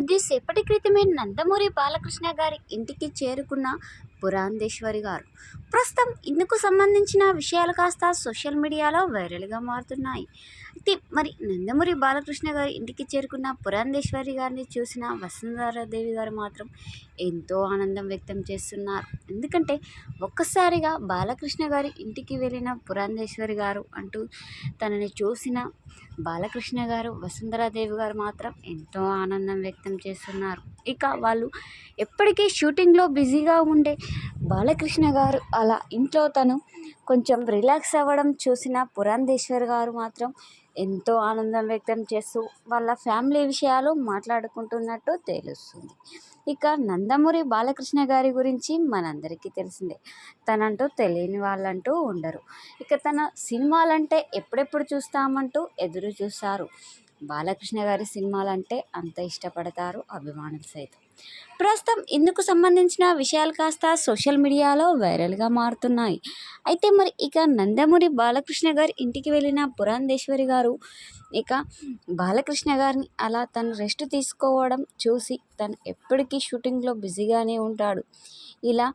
కొద్దిసేపటి క్రితమే నందమూరి బాలకృష్ణ గారి ఇంటికి చేరుకున్న పురాంధేశ్వరి గారు. ప్రస్తుతం ఇందుకు సంబంధించిన విషయాలు కాస్త సోషల్ మీడియాలో వైరల్గా మారుతున్నాయి. అయితే మరి నందమూరి బాలకృష్ణ గారి ఇంటికి చేరుకున్న పురాంధేశ్వరి గారిని చూసిన వసుంధరాదేవి గారు మాత్రం ఎంతో ఆనందం వ్యక్తం చేస్తున్నారు. ఎందుకంటే ఒక్కసారిగా బాలకృష్ణ గారి ఇంటికి వెళ్ళిన పురాంధేశ్వరి గారు అంటూ తనని చూసిన బాలకృష్ణ గారు వసుంధరాదేవి గారు మాత్రం ఎంతో ఆనందం వ్యక్తం చేస్తున్నారు. ఇక వాళ్ళు ఎప్పటికీ షూటింగ్లో బిజీగా ఉండే బాలకృష్ణ గారు అలా ఇంట్లో తను కొంచెం రిలాక్స్ అవ్వడం చూసిన పురంధేశ్వర్ గారు మాత్రం ఎంతో ఆనందం వ్యక్తం చేస్తూ వాళ్ళ ఫ్యామిలీ విషయాలు మాట్లాడుకుంటున్నట్టు తెలుస్తుంది. ఇక నందమూరి బాలకృష్ణ గారి గురించి మనందరికీ తెలిసిందే. తనంటూ తెలియని వాళ్ళంటూ ఉండరు. ఇక తన సినిమాలంటే ఎప్పుడెప్పుడు చూస్తామంటూ ఎదురు చూస్తారు. బాలకృష్ణ గారి సినిమాలంటే అంత ఇష్టపడతారు అభిమానులు సైతం. ప్రస్తుతం ఇందుకు సంబంధించిన విషయాలు కాస్త సోషల్ మీడియాలో వైరల్గా మారుతున్నాయి. అయితే మరి ఇక నందమూరి బాలకృష్ణ గారి ఇంటికి వెళ్ళిన పురాంధేశ్వరి గారు ఇక బాలకృష్ణ గారిని అలా తను రెస్ట్ తీసుకోవడం చూసి తను ఎప్పటికీ షూటింగ్లో బిజీగానే ఉంటాడు. ఇలా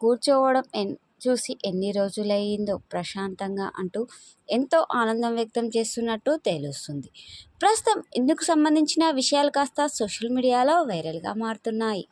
కూర్చోవడం ఎన్ చూసి ఎన్ని రోజులయ్యిందో ప్రశాంతంగా అంటూ ఎంతో ఆనందం వ్యక్తం చేస్తున్నట్టు తెలుస్తుంది. ప్రస్తుతం ఇందుకు సంబంధించిన విషయాలు కాస్త సోషల్ మీడియాలో వైరల్గా మారుతున్నాయి.